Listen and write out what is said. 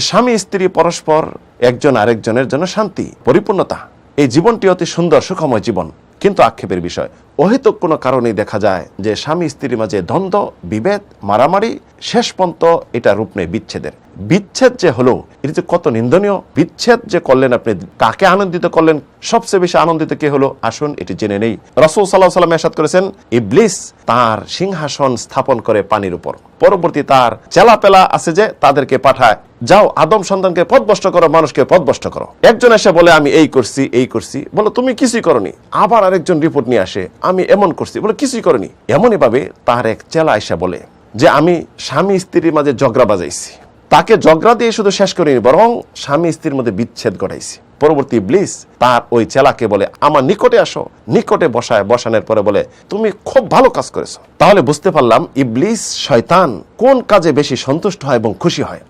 স্বামী, স্ত্রী, পরস্পর একজন আরেকজনের জন্য শান্তি, পরিপূর্ণতা। এই জীবনটি অতি সুন্দর, সুখময় জীবন, কিন্তু আক্ষেপের বিষয়। অহেতুক কোনো কারণেই দেখা যায় যে স্বামী স্ত্রীর মাঝে দ্বন্দ্ব, বিভেদ, মারামারি শেষ পর্যন্ত এটা রূপ নেয় বিচ্ছেদের। বিচ্ছেদ যে হলো, এটা যে কত নিন্দনীয়, বিচ্ছেদ যে করলেন আপনি, কাকে আনন্দিত করলেন, সবচেয়ে বেশি আনন্দিত কে হলো? আসুন, এটি জেনে নেই। রসুল সাল্লাহ সাল্লাম এসাদ করেছেন, ইবলিস তার সিংহাসন স্থাপন করে পানির উপর। পরবর্তী তার চেলাপেলা আছে যে তাদেরকে পাঠায়, যাও আদম সন্তানকে পথভ্রষ্ট করো, মানুষকে পথভ্রষ্ট করো। একজন এসে বলে, আমি এই করছি এই করছি। বলো, তুমি কিছুই করনি। আবার আরেকজন রিপোর্ট নিয়ে আসে আমি এমন করছি। বলে কিছুই করনি। এমনই ভাবে তার এক চেলা এসে বলে যে, আমি স্বামী স্ত্রীর মাঝে ঝগড়া বাজাইছি। তাকে ঝগড়া দিয়ে শুধু শেষ করিনি, বরং স্বামী স্ত্রীর মধ্যে বিচ্ছেদ ঘটাইছি। পরবর্তী ব্লিস তার ওই চেলাকে বলে, আমার নিকটে আসো। নিকটে বসায়, বসানোর পরে বলে, তুমি খুব ভালো কাজ করেছ। তাহলে বুঝতে পারলাম, ইবলিস শয়তান কোন কাজে বেশি সন্তুষ্ট হয় এবং খুশি হয়?